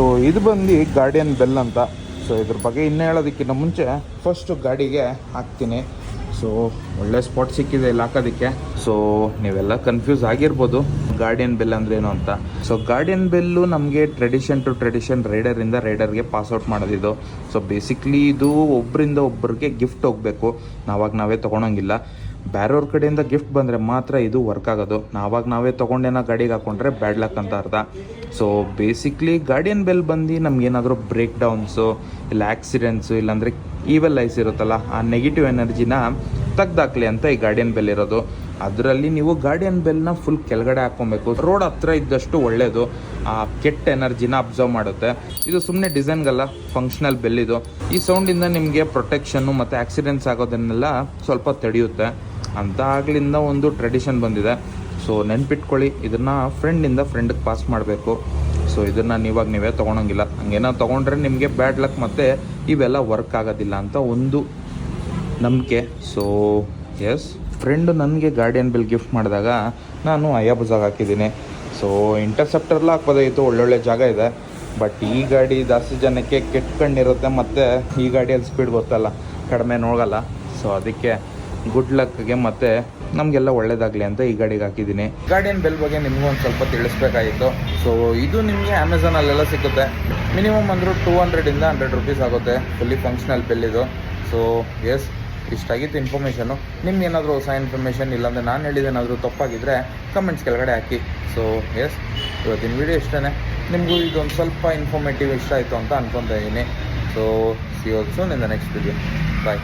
So ಇದು ಬಂದು guardian bell ಅಂತ. ಸೊ ಇದ್ರ ಬಗ್ಗೆ ಇನ್ನೂ ಹೇಳೋದಕ್ಕಿಂತ ಮುಂಚೆ ಫಸ್ಟು ಗಾಡಿಗೆ ಹಾಕ್ತೀನಿ. ಸೊ ಒಳ್ಳೆ ಸ್ಪಾಟ್ ಸಿಕ್ಕಿದೆ ಇಲ್ಲಿ ಹಾಕೋದಕ್ಕೆ. ಸೊ ನೀವೆಲ್ಲ ಕನ್ಫ್ಯೂಸ್ ಆಗಿರ್ಬೋದು. ಗಾರ್ಡಿಯನ್ ಬೆಲ್ ಅಂದ್ರೆ ಏನು ಅಂತ? ಸೊ ಗಾರ್ಡಿಯನ್ ಬೆಲ್ಲು ನಮಗೆ ಟ್ರೆಡಿಷನ್ ಟು ಟ್ರೆಡಿಷನ್ ರೈಡರಿಂದ ರೈಡರ್ಗೆ ಪಾಸ್ಔಟ್ ಮಾಡೋದಿದು ಸೊ ಬೇಸಿಕ್ಲಿ ಇದು. ಒಬ್ಬರಿಂದ ಒಬ್ಬರಿಗೆ ಗಿಫ್ಟ್ ಹೋಗಬೇಕು. ನಾವಾಗ ನಾವೇ ತೊಗೊಳಂಗಿಲ್ಲ ಬೇರೆಯವ್ರ ಕಡೆಯಿಂದ ಗಿಫ್ಟ್ ಬಂದರೆ ಮಾತ್ರ ಇದು ವರ್ಕ್ ಆಗೋದು. ನಾವಾಗ ನಾವೇ ತೊಗೊಂಡೇನೋ ಗಾಡಿಗೆ ಹಾಕೊಂಡ್ರೆ ಬ್ಯಾಡ್ ಲಕ್ ಅಂತ ಅರ್ಥ. ಸೊ ಬೇಸಿಕ್ಲಿ ಗಾರ್ಡಿಯನ್ ಬೆಲ್ ಬಂದು ನಮಗೇನಾದರೂ ಬ್ರೇಕ್ ಡೌನ್ಸು ಇಲ್ಲ ಆಕ್ಸಿಡೆಂಟ್ಸು ಇಲ್ಲಾಂದರೆ ಈವೆಲ್ ಐಸ್ ಇರುತ್ತಲ್ಲ, ಆ ನೆಗೆಟಿವ್ ಎನರ್ಜಿನ ತೆಗ್ದಾಕ್ಲಿ ಅಂತ ಈ ಗಾರ್ಡಿಯನ್ ಬೆಲ್ ಇರೋದು. ಅದರಲ್ಲಿ ನೀವು ಗಾರ್ಡಿಯನ್ ಬೆಲ್ನ ಫುಲ್ ಕೆಳಗಡೆ ಹಾಕ್ಕೊಬೇಕು. ರೋಡ್ ಹತ್ರ ಇದ್ದಷ್ಟು ಒಳ್ಳೆಯದು ಆ ಕೆಟ್ಟ ಎನರ್ಜಿನ ಅಬ್ಸರ್ವ್ ಮಾಡುತ್ತೆ. ಇದು ಸುಮ್ಮನೆ ಡಿಸೈನ್ಗಲ್ಲ ಫಂಕ್ಷನಲ್ ಬೆಲ್ ಇದು. ಈ ಸೌಂಡಿಂದ ನಿಮಗೆ ಪ್ರೊಟೆಕ್ಷನ್ನು ಮತ್ತು ಆಕ್ಸಿಡೆಂಟ್ಸ್ ಆಗೋದನ್ನೆಲ್ಲ ಸ್ವಲ್ಪ ತಡೆಯುತ್ತೆ. ಅಂತ ಆಗ್ಲಿಂದ ಒಂದು ಟ್ರೆಡಿಷನ್ ಬಂದಿದೆ. ಸೊ ನೆನ್ಪಿಟ್ಕೊಳ್ಳಿ, ಇದನ್ನು ಫ್ರೆಂಡಿಂದ ಫ್ರೆಂಡ್ಗೆ ಪಾಸ್ ಮಾಡಬೇಕು. ಸೊ ಇದನ್ನು ನೀವಾಗ ನೀವೇ ತೊಗೊಳಂಗಿಲ್ಲ ಹಂಗೇನೋ ತೊಗೊಂಡ್ರೆ ನಿಮಗೆ ಬ್ಯಾಡ್ ಲಕ್ ಮತ್ತು ಇವೆಲ್ಲ ವರ್ಕ್ ಆಗೋದಿಲ್ಲ ಅಂತ ಒಂದು ನಂಬಿಕೆ. ಸೊ ಎಸ್ ಫ್ರೆಂಡು ನನಗೆ ಗಾರ್ಡಿಯನ್ ಬಿಲ್ ಗಿಫ್ಟ್ ಮಾಡಿದಾಗ ನಾನು ಅಯ್ಯಬುಜಾಗ ಹಾಕಿದ್ದೀನಿ. ಸೊ ಇಂಟರ್ಸೆಪ್ಟರ್ಲ್ಲ ಹಾಕ್ಬೋದಾಗಿತ್ತು ಒಳ್ಳೊಳ್ಳೆ ಜಾಗ ಇದೆ. ಬಟ್ ಈ ಗಾಡಿ ಜಾಸ್ತಿ ಜನಕ್ಕೆ ಕೆಟ್ಟ ಕಣ್ಣಿರುತ್ತೆ ಮತ್ತು ಈ ಗಾಡಿಯಲ್ಲಿ ಸ್ಪೀಡ್ ಗೊತ್ತಲ್ಲ, ಕಡಿಮೆ ನೋಡಲ್ಲ. ಸೊ ಅದಕ್ಕೆ ಗುಡ್ ಲಕ್ಗೆ ಮತ್ತು ನಮಗೆಲ್ಲ ಒಳ್ಳೇದಾಗಲಿ ಅಂತ ಈ ಗಾಡಿಗೆ ಹಾಕಿದ್ದೀನಿ. ಗಾರ್ಡಿಯನ್ ಬೆಲ್ ಬಗ್ಗೆ ನಿಮಗೂ ಒಂದು ಸ್ವಲ್ಪ ತಿಳಿಸ್ಬೇಕಾಗಿತ್ತು. ಸೊ ಇದು ನಿಮಗೆ ಅಮೆಝಾನಲ್ಲೆಲ್ಲ ಸಿಗುತ್ತೆ. ಮಿನಿಮಮ್ ಅಂದರೂ ಟೂ ಹಂಡ್ರೆಡಿಂದ ಹಂಡ್ರೆಡ್ ರುಪೀಸ್ ಆಗುತ್ತೆ. ಫುಲ್ಲಿ ಫಂಕ್ಷನಲ್ ಬೆಲ್ ಇದು. ಸೊ ಎಸ್ ಇಷ್ಟಾಗಿತ್ತು ಇನ್ಫಾರ್ಮೇಷನು ನಿಮ್ಗೇನಾದರೂ ಹೊಸ ಇನ್ಫಾರ್ಮೇಷನ್ ಇಲ್ಲಾಂದರೆ ನಾನು ಹೇಳಿದ್ದೇನಾದರೂ ತಪ್ಪಾಗಿದ್ದರೆ ಕಮೆಂಟ್ಸ್ ಕೆಳಗಡೆ ಹಾಕಿ. ಸೊ ಎಸ್ ಇವತ್ತಿನ ವಿಡಿಯೋ ಇಷ್ಟೇ ನಿಮಗೂ ಇದೊಂದು ಸ್ವಲ್ಪ ಇನ್ಫಾರ್ಮೇಟಿವ್ ಇಷ್ಟ ಆಯಿತು ಅಂತ ಅನ್ಕೊತಾ ಇದ್ದೀನಿ. So see also in the next video bye